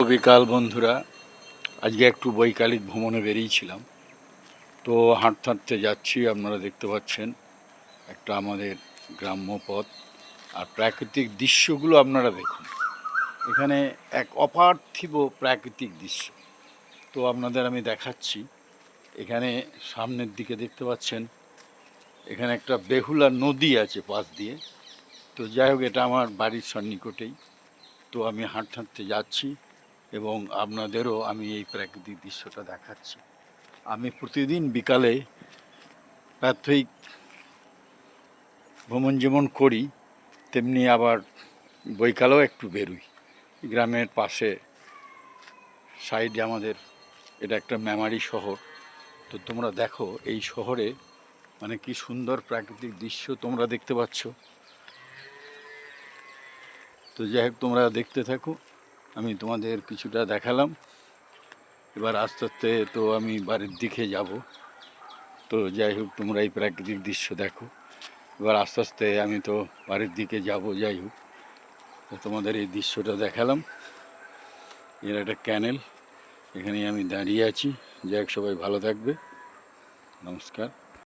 বিকাল বন্ধুরা, আজকে একটু বৈকালিক ভ্রমণে বেরিয়েছিলাম। তো হাঁটতে হাঁটতে যাচ্ছি, আপনারা দেখতে পাচ্ছেন একটা আমাদের গ্রাম্য পথ আর প্রাকৃতিক দৃশ্যগুলো আপনারা দেখুন। এখানে এক অপার্থিব প্রাকৃতিক দৃশ্য। তো আপনাদের আমি দেখাচ্ছি, এখানে সামনের দিকে দেখতে পাচ্ছেন, এখানে একটা বেহুলা নদী আছে পাশ দিয়ে। তো যাই হোক, এটা আমার বাড়ির সন্নিকটেই। তো আমি হাঁটতে হাঁটতে যাচ্ছি এবং আপনাদেরও আমি এই প্রাকৃতিক দৃশ্যটা দেখাচ্ছি। আমি প্রতিদিন বিকালে প্রাত্যহিক ভ্রমণ যেমন করি, তেমনি আবার বৈকালেও একটু বেরোই। গ্রামের পাশে, সাইডে আমাদের এটা একটা মেমারি শহর। তো তোমরা দেখো, এই শহরে মানে কি সুন্দর প্রাকৃতিক দৃশ্য তোমরা দেখতে পাচ্ছ। তো যাই হোক, তোমরা দেখতে থাকো। আমি তোমাদের কিছুটা দেখালাম। এবার আস্তে আস্তে তো আমি বাড়ির দিকে যাব। তো যাই হোক, তোমরা এই প্রাকৃতিক দৃশ্য দেখো। এবার আস্তে আস্তে আমি তো বাড়ির দিকে যাব, যাই হোক। তো তোমাদের এই দৃশ্যটা দেখালাম। এর একটা ক্যানেল। এখানেই আমি দাঁড়িয়ে আছি। যাই হোক, সবাই ভালো থাকবে। নমস্কার।